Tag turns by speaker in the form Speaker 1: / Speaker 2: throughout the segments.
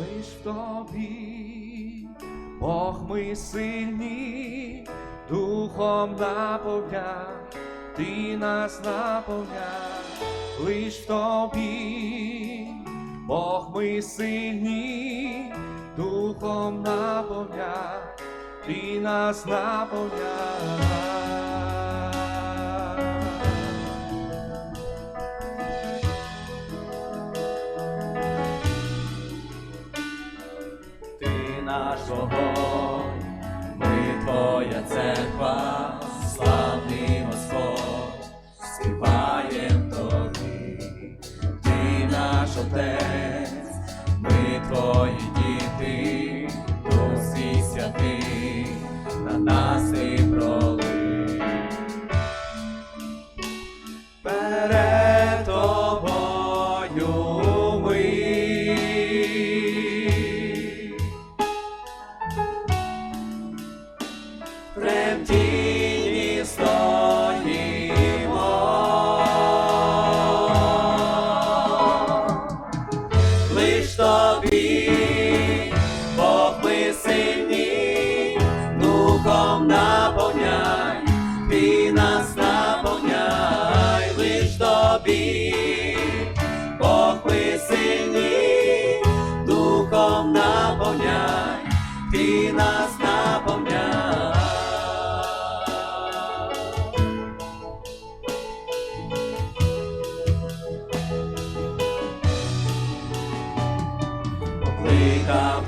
Speaker 1: лиш в тобі, Бог ми сильні, духом наповня, ти нас наповня, лиш в тобі, Бог ми сильні, духом наповня, ти нас наповня. Ти наш ми твоя церква, славний Господь, духом наповняй, ти нас наповняй, лиш тобі, Бог ми сильні, духом наповняй, ти нас наповняй. Покликав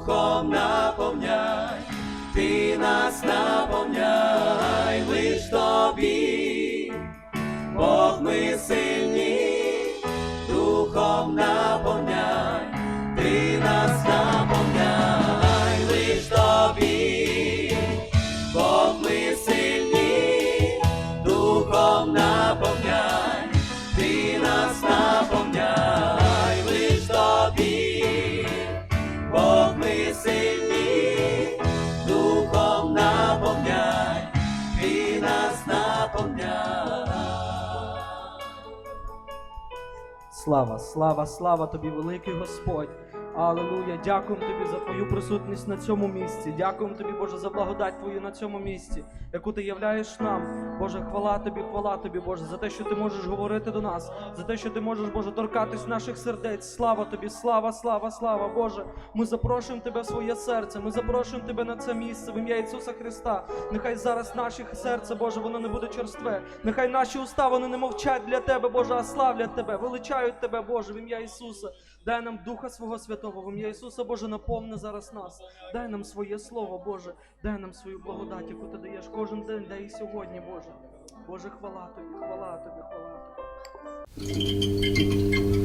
Speaker 1: духом наповняй, ти нас наповняй, лиш тобі, Бог ми сильні, сильні, духом наповняй, ти нас наповняй.
Speaker 2: Слава, слава, слава тобі, великий Господь. Аллилуйя. Дякуємо тобі за твою присутність на цьому місці. Дякуємо тобі, Боже, за благодать твою на цьому місці, яку ти являєш нам. Боже, хвала тобі, хвала тобі, Боже, за те, що ти можеш говорити до нас, за те, що ти можеш, Боже, торкатись наших сердець. Слава тобі, слава, слава, слава, Боже. Ми запрошуємо тебе в своє серце. Ми запрошуємо тебе на це місце в ім'я Ісуса Христа. Нехай зараз наше серце, Боже, воно не буде черстве. Нехай наші уста вони не мовчать для тебе, Боже, а славлять тебе, величають тебе, Боже, в ім'я Ісуса. Дай нам Духа Свого Святого, в ім'я Ісуса, Боже, наповни зараз нас. Дай нам своє Слово, Боже, дай нам свою благодать, яку ти даєш кожен день, дай і сьогодні, Боже. Боже, хвала тобі, хвала тобі, хвала тобі.